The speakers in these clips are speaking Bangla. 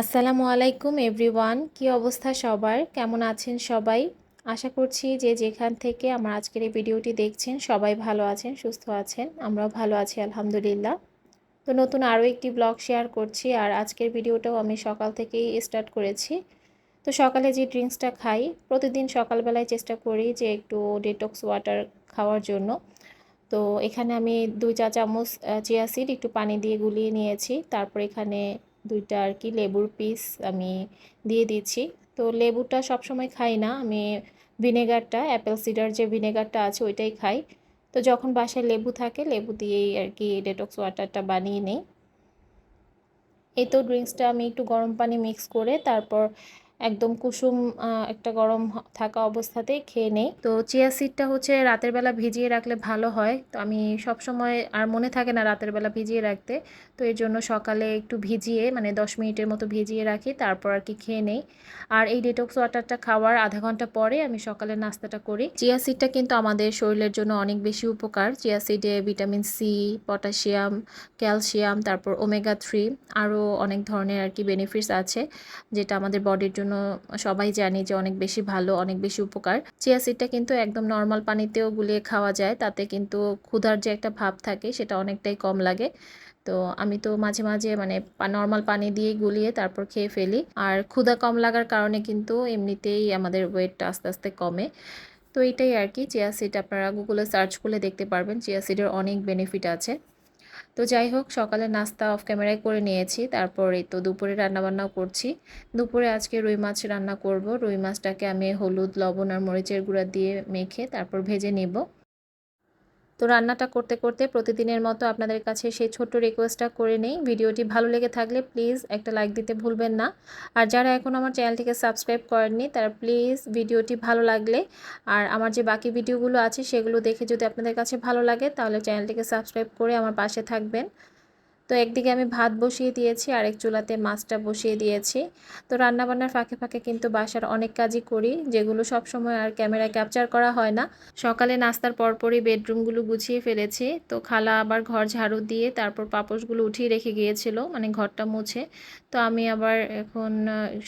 আসসালামু আলাইকুম, এভরিওয়ান। কি অবস্থা সবার? কেমন আছেন সবাই? আশা করছি যে যেখান থেকে আমার আজকের এই ভিডিওটি দেখছেন, সবাই ভালো আছেন, সুস্থ আছেন। আমরাও ভালো আছি, আলহামদুলিল্লাহ। তো নতুন আরও একটি ব্লগ শেয়ার করছি, আর আজকের ভিডিওটাও আমি সকাল থেকেই স্টার্ট করেছি। তো সকালে যে ড্রিঙ্কসটা খাই, প্রতিদিন সকালবেলায় চেষ্টা করি যে একটু ডেটক্স ওয়াটার খাওয়ার জন্য। তো এখানে আমি দুই চা চামচ চিয়া সিড একটু পানি দিয়ে গুলিয়ে নিয়েছি, তারপর এখানে দুইটা আর কি লেবুর পিস আমি দিয়ে দিচ্ছি। তো লেবুটা সবসময় খাই না, আমি ভিনেগারটা অ্যাপেল সিডার যে ভিনেগারটা আছে ওইটাই খাই। তো যখন বাসায় লেবু থাকে, লেবু দিয়েই আর কি ডেটক্স ওয়াটারটা বানিয়ে নিই। এই তো ড্রিঙ্কসটা আমি একটু গরম পানি মিক্স করে তারপর একদম কুসুম একটা গরম থাকা অবস্থাতেই খেয়ে নেই। তো চিয়া সিডটা হচ্ছে রাতের বেলা ভিজিয়ে রাখলে ভালো হয়। তো আমি সব সময় আর মনে থাকে না রাতের বেলা ভিজিয়ে রাখতে। তো এর জন্য সকালে একটু ভিজিয়ে মানে দশ মিনিটের মতো ভিজিয়ে রাখি, তারপর আর কি খেয়ে নেই। আর এই ডেটক্স ওয়াটারটা খাওয়ার আধা ঘণ্টা পরে আমি সকালে নাস্তাটা করি। চিয়া সিডটা কিন্তু আমাদের শরীরের জন্য অনেক বেশি উপকার। চিয়া সিডে ভিটামিন সি, পটাশিয়াম, ক্যালসিয়াম, তারপর ওমেগা থ্রি, আরও অনেক ধরনের আর কি বেনিফিটস আছে, যেটা আমাদের বডির জন্য সবাই জানি যে অনেক বেশি ভালো, অনেক বেশি উপকার। চিয়া সিডটা কিন্তু একদম নর্মাল পানিতেও গুলিয়ে খাওয়া যায়, তাতে কিন্তু ক্ষুধার যে একটা ভাব থাকে সেটা অনেকটাই কম লাগে। তো আমি তো মাঝে মাঝে মানে নর্মাল পানি দিয়ে গুলিয়ে তারপর খেয়ে ফেলি। আর ক্ষুধা কম লাগার কারণে কিন্তু এমনিতেই আমাদের ওয়েটটা আস্তে আস্তে কমে। তো এটাই আর কি, চিয়া সিড আপনারা গুগলে সার্চ করলে দেখতে পারবেন। চিয়া সিডের অনেক বেনিফিট আছে। তো যাই হোক, সকালে নাস্তা অফ ক্যামেরায় করে নিয়েছি। তারপরে তো দুপুরে রান্নাবান্নাও করছি। দুপুরে আজকে রুই মাছ রান্না করব। রুই মাছটাকে আমি হলুদ, লবণ আর মরিচের গুঁড়া দিয়ে মেখে তারপর ভেজে নেব। তো রান্নাটা করতে করতে প্রতিদিনের মতো আপনাদের কাছে সেই ছোট্ট রিকোয়েস্টটা করে নেই। ভিডিওটি ভালো লেগে থাকলে প্লিজ একটা লাইক দিতে ভুলবেন না। আর যারা এখন আমার চ্যানেলটিকে সাবস্ক্রাইব করেননি, তারা প্লিজ ভিডিওটি ভালো লাগলে আর আমার যে বাকি ভিডিওগুলো আছে, সেগুলো দেখে যদি আপনাদের কাছে ভালো লাগে, তাহলে চ্যানেলটিকে সাবস্ক্রাইব করে আমার পাশে থাকবেন। তো একদিকে আমি ভাত বসিয়ে দিয়েছি, আরেক চুলাতে মাছটা বসিয়ে দিয়েছি। তো রান্নাবান্নার ফাঁকে ফাঁকে কিন্তু বাসার অনেক কাজই করি, যেগুলো সব সময় আর ক্যামেরায় ক্যাপচার করা হয় না। সকালে নাস্তার পরপরই বেডরুমগুলো গুছিয়ে ফেলেছি। তো খালা আবার ঘর ঝাড়ু দিয়ে তারপর পাপোশগুলো উঠিয়ে রেখে গিয়েছিল মানে ঘরটা মুছে। তো আমি আবার এখন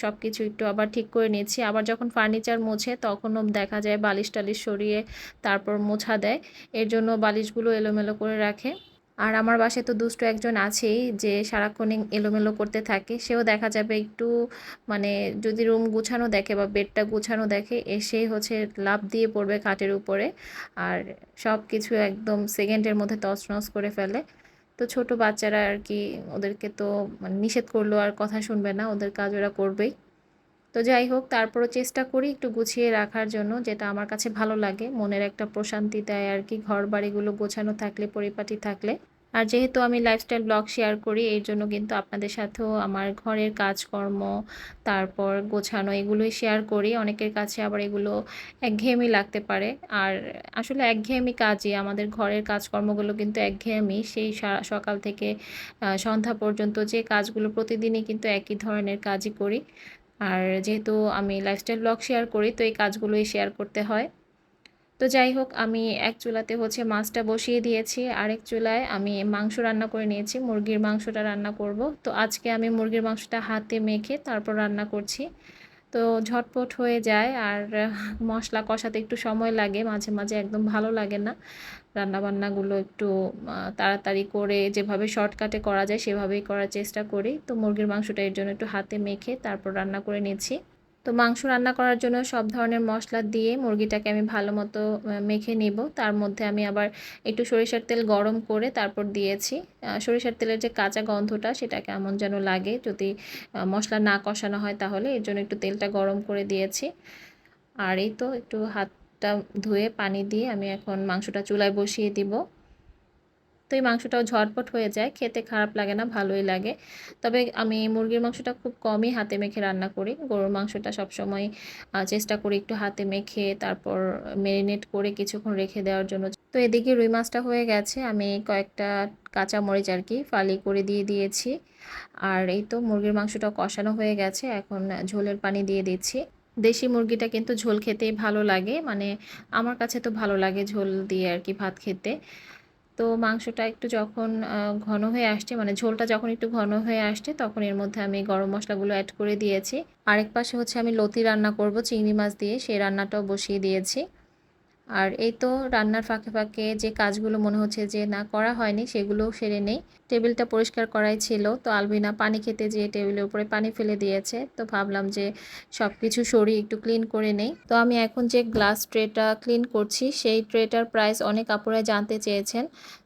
সব কিছু একটু আবার ঠিক করে নিয়েছি। আবার যখন ফার্নিচার মুছে তখনও দেখা যায় বালিশ টালিশ সরিয়ে তারপর মোছা দেয়। এর জন্য বালিশগুলো এলোমেলো করে রাখে। আর আমার বাসায় তো দুষ্ট একজন আছেই যে সারাক্ষণ এলোমেলো করতে থাকে। সেও দেখা যাবে একটু মানে যদি রুম গুছানো দেখে বা বেডটা গুছানো দেখে এসেই হচ্ছে লাভ দিয়ে পড়বে খাটের উপরে। আর সব কিছু একদম সেকেন্ডের মধ্যে তছনছ করে ফেলে। তো ছোট বাচ্চারা আর কি ওদেরকে তো মানে নিষেধ করলেও আর কথা শুনবে না, ওদের কাজ ওরা করবেই। তো যাই হোক, তারপরও চেষ্টা করি একটু গুছিয়ে রাখার জন্য, যেটা আমার কাছে ভালো লাগে। মনের একটা প্রশান্তি দেয় আর কি ঘর বাড়িগুলো গোছানো থাকলে, পরিপাটি থাকলে। আর যেহেতু আমি লাইফস্টাইল ব্লগ শেয়ার করি, এর জন্য কিন্তু আপনাদের সাথেও আমার ঘরের কাজকর্ম, তারপর গোছানো এগুলোই শেয়ার করি। অনেকের কাছে আবার এগুলো একঘেয়েমি লাগতে পারে। আর আসলে একঘেয়েমি কাজই, আমাদের ঘরের কাজকর্মগুলো কিন্তু একঘেয়েমি। সেই সকাল থেকে সন্ধ্যা পর্যন্ত যে কাজগুলো প্রতিদিনই কিন্তু একই ধরনের কাজই করি। আর যেহেতু আমি লাইফস্টাইল ব্লগ শেয়ার করি, তো এই কাজগুলোই শেয়ার করতে হয়। তো যাই হোক, আমি এক চুলাতে হচ্ছে মাছটা বসিয়ে দিয়েছি। আরেক চুলায় আমি মাংস রান্না করে নিয়েছি, মুরগির মাংসটা রান্না করব। তো আজকে আমি মুরগির মাংসটা হাতে মেখে তারপর রান্না করছি। তো ঝটপট হয়ে যায় আর মশলা কষাতে একটু সময় লাগে, মাঝে মাঝে একদম ভালো লাগে না। রান্নাবান্নাগুলো একটু তাড়াতাড়ি করে যেভাবে শর্টকাটে করা যায় সেভাবেই করার চেষ্টা করি। তো মুরগির মাংসটা এর জন্য একটু হাতে মেখে তারপর রান্না করে নিচ্ছি। তো মাংস রান্না করার জন্য সব ধরনের মশলা দিয়ে মুরগিটাকে আমি ভালো মতো মেখে নিব। তার মধ্যে আমি আবার একটু সরিষার তেল গরম করে তারপর দিয়েছি। সরিষার তেলের যে কাঁচা গন্ধটা সেটা কেমন যেন লাগে যদি মশলা না কষানো হয় তাহলে। এর জন্য একটু তেলটা গরম করে দিয়েছি। আর এই তো একটু হাতটা ধুয়ে পানি দিয়ে আমি এখন মাংসটা চুলায় বসিয়ে দিব। তো এই মাংসটাও ঝটপট হয়ে যায়, খেতে খারাপ লাগে না, ভালোই লাগে। তবে আমি মুরগির মাংসটা খুব কমই হাতে মেখে রান্না করি। গরুর মাংসটা সবসময় চেষ্টা করি একটু হাতে মেখে তারপর ম্যারিনেট করে কিছুক্ষণ রেখে দেওয়ার জন্য। তো এদিকে রুই মাছটা হয়ে গেছে। আমি কয়েকটা কাঁচা মরিচ আর কি ফালি করে দিয়ে দিয়েছি। আর এই তো মুরগির মাংসটা কষানো হয়ে গেছে। এখন ঝোলের পানি দিয়ে দিচ্ছি। দেশি মুরগিটা কিন্তু ঝোল খেতেই ভালো লাগে। মানে আমার কাছে তো ভালো লাগে ঝোল দিয়ে আর কি ভাত খেতে। তো মাংসটা একটু যখন ঘন হয়ে আসছে মানে ঝোলটা যখন একটু ঘন হয়ে আসছে, তখন এর মধ্যে আমি গরম মশলাগুলো অ্যাড করে দিয়েছি। আরেক পাশে হচ্ছে আমি লতি রান্না করব, চিংড়ি মাছ দিয়ে, সেই রান্নাটাও বসিয়ে দিয়েছি। আর এই তো রান্নার ফাঁকে ফাঁকে যে কাজগুলো মনে হচ্ছে যে না করা হয়নি, সেগুলোও সেরে নেই। টেবিলটা পরিষ্কার করাই ছিল। তো আলবিনা পানি খেতে যেয়ে টেবিলের উপরে পানি ফেলে দিয়েছে। তো ভাবলাম যে সব কিছু সরিয়ে একটু ক্লিন করে নেই। তো আমি এখন যে গ্লাস ট্রেটা ক্লিন করছি, সেই ট্রেটার প্রাইস অনেক আপুরাই জানতে চেয়েছেন।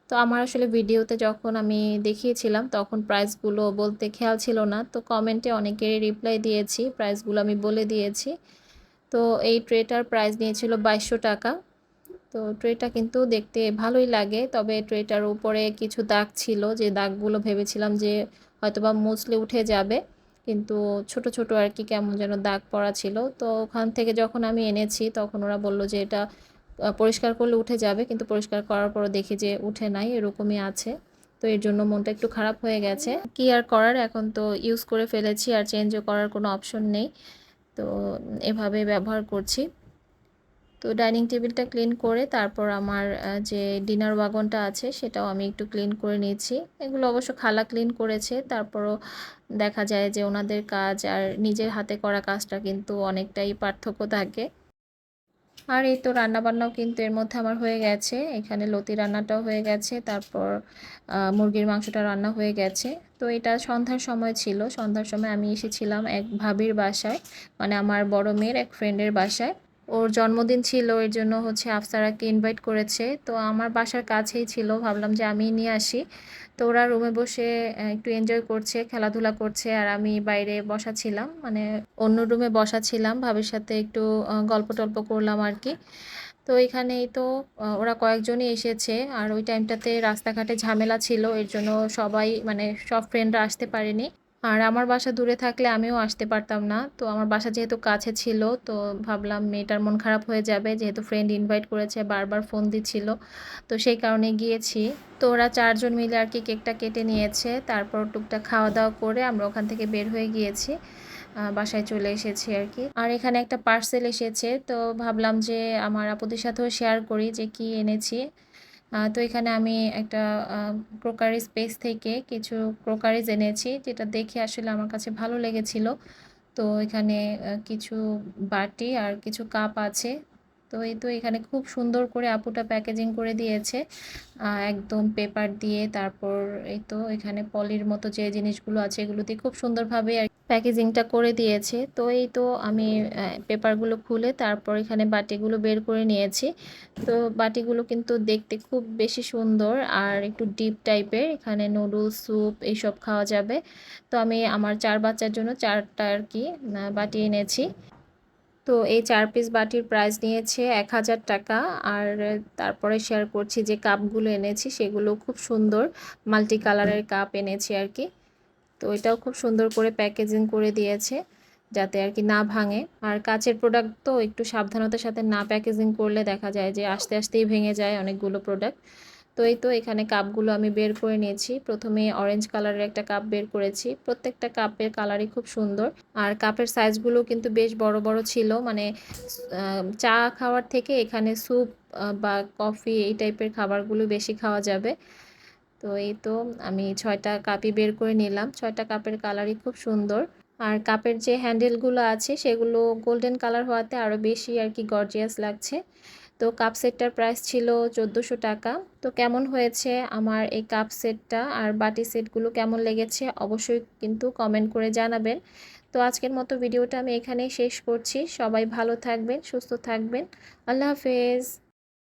তো আমার আসলে ভিডিওতে যখন আমি দেখিয়েছিলাম, তখন প্রাইসগুলো বলতে খেয়াল ছিল না। তো কমেন্টে অনেকেরই রিপ্লাই দিয়েছি, প্রাইসগুলো আমি বলে দিয়েছি। তো এই ট্রেটার প্রাইস নিয়েছিল বাইশশো টাকা। তো ট্রেটা কিন্তু দেখতে ভালোই লাগে। তবে ট্রেটার উপরে কিছু দাগ ছিল যে দাগগুলো ভেবেছিলাম যে হয়তোবা মুছলে উঠে যাবে। কিন্তু ছোট ছোট আর কি কেমন যেন দাগ পড়া ছিল। তো ওখান থেকে যখন আমি এনেছি তখন ওরা বলল যে এটা পরিষ্কার করলে উঠে যাবে। কিন্তু পরিষ্কার করার পর দেখি যে উঠে নাই, এরকমই আছে। তো এর জন্য মনটা একটু খারাপ হয়ে গেছে। কি আর করার? এখন তো ইউজ করে ফেলেছি আর চেঞ্জও করার কোনো অপশন নেই। তো এভাবে ব্যবহার করছি। তো ডাইনিং টেবিলটা ক্লিন করে তারপর আমার যে ডিনার ওয়াগনটা আছে সেটাও আমি একটু ক্লিন করে নিয়েছি। এগুলো অবশ্য খালা ক্লিন করেছে, তারপরও দেখা যায় যে ওনাদের কাজ আর নিজের হাতে করা কাজটা কিন্তু অনেকটাই পার্থক্য থাকে। আর এই তো রান্নাবান্নাও কিন্তু এর মধ্যে আমার হয়ে গেছে। এখানে লতি রান্নাটাও হয়ে গেছে, তারপর মুরগির মাংসটা রান্না হয়ে গেছে। তো এটা সন্ধ্যার সময় ছিল। সন্ধ্যার সময় আমি এসেছিলাম এক ভাবির বাসায় মানে আমার বড় মেয়ের এক ফ্রেন্ডের বাসায়। ওর জন্মদিন ছিল, এর জন্য হচ্ছে আফসারাকে ইনভাইট করেছে। তো আমার বাসার কাছেই ছিল, ভাবলাম যে আমি নিয়ে আসি। তো ওরা রুমে বসে একটু এনজয় করছে, খেলাধুলা করছে, আর আমি বাইরে বসা ছিলাম। মানে অন্য রুমে বসা ছিলাম, ভাবির সাথে একটু গল্প টল্প করলাম আর কি। তো এখানেই তো ওরা কয়েকজনই এসেছে, আর ওই টাইমটাতে রাস্তাঘাটে ঝামেলা ছিল, এর জন্য সবাই মানে সব ফ্রেন্ডরা আসতে পারেনি। আর আমার বাসা দূরে থাকলে আমিও আসতে পারতাম না। তো আমার বাসা যেহেতু কাছে ছিল, তো ভাবলাম মেয়েটার মন খারাপ হয়ে যাবে, যেহেতু ফ্রেন্ড ইনভাইট করেছে, বারবার ফোন দিচ্ছিল। তো সেই কারণে গিয়েছি। তো ওরা চারজন মিলে আর কি কেকটা কেটে নিয়েছে, তারপর টুকটাক খাওয়া দাওয়া করে আমরা ওখান থেকে বের হয়ে গিয়েছি বাসায় চলে এসেছি আর কি। আর এখানে একটা পার্সেল এসেছে, তো ভাবলাম যে আমার আপুদের সাথেও শেয়ার করি যে কি এনেছি। তো এখানে আমি একটা ক্রোকারি স্পেস থেকে কিছু ক্রোকারিজ এনেছি, যেটা দেখে আসলে আমার কাছে ভালো লেগেছিল। তো এখানে কিছু বাটি আর কিছু কাপ আছে। তো এই তো এখানে খুব সুন্দর করে আপুটা প্যাকেজিং করে দিয়েছে। একদম পেপার দিয়ে, তারপর এই তো এখানে পলির মতো যে জিনিসগুলো আছে, এগুলো দিয়ে খুব সুন্দরভাবে আর প্যাকেজিংটা করে দিয়েছে। তো এই তো আমি পেপারগুলো খুলে তারপর এখানে বাটিগুলো বের করে নিয়েছি। তো বাটিগুলো কিন্তু দেখতে খুব বেশি সুন্দর আর একটু ডিপ টাইপের। এখানে নুডলস, স্যুপ এইসব খাওয়া যাবে। তো আমি আমার চার বাচ্চার জন্য চারটা আর কি বাটি এনেছি। তো এই চার পিস বাটির প্রাইস নিয়েছে এক হাজার টাকা আর তারপরে শেয়ার করছি যে কাপগুলো এনেছি সেগুলো খুব সুন্দর। মাল্টি কালারের কাপ এনেছি আর কি। তো এটাও খুব সুন্দর করে প্যাকেজিং করে দিয়েছে যাতে আর কি না ভাঙে। আর কাচের প্রোডাক্ট তো একটু সাবধানতার সাথে না প্যাকেজিং করলে দেখা যায় যে আস্তে আস্তেই ভেঙে যায় অনেকগুলো প্রোডাক্ট তো এই তো এখানে কাপগুলো আমি বের করে নিয়েছি। প্রথমে অরেঞ্জ কালারের একটা কাপ বের করেছি। প্রত্যেকটা কাপের কালারই খুব সুন্দর। আর কাপের সাইজগুলো কিন্তু বেশ বড় বড় ছিল। মানে চা খাওয়ার থেকে এখানে স্যুপ বা কফি এই টাইপের খাবারগুলো বেশি খাওয়া যাবে। তো এই তো আমি ছয়টা কাপই বের করে নিলাম। ছয়টা কাপের কালারই খুব সুন্দর। আর কাপের যে হ্যান্ডেলগুলো আছে, সেগুলো গোল্ডেন কালার হওয়াতে আরও বেশি আর কি গর্জিয়াস লাগছে। তো কাপ সেটটার প্রাইস ছিল চোদ্দোশো টাকা। তো কেমন হয়েছে আমার এই কাপ সেটটা আর বাটি সেটগুলো কেমন লেগেছে অবশ্যই কিন্তু কমেন্ট করে জানাবেন। তো আজকের মতো ভিডিওটা আমি এখানেই শেষ করছি। সবাই ভালো থাকবেন, সুস্থ থাকবেন। আল্লাহ হাফেজ।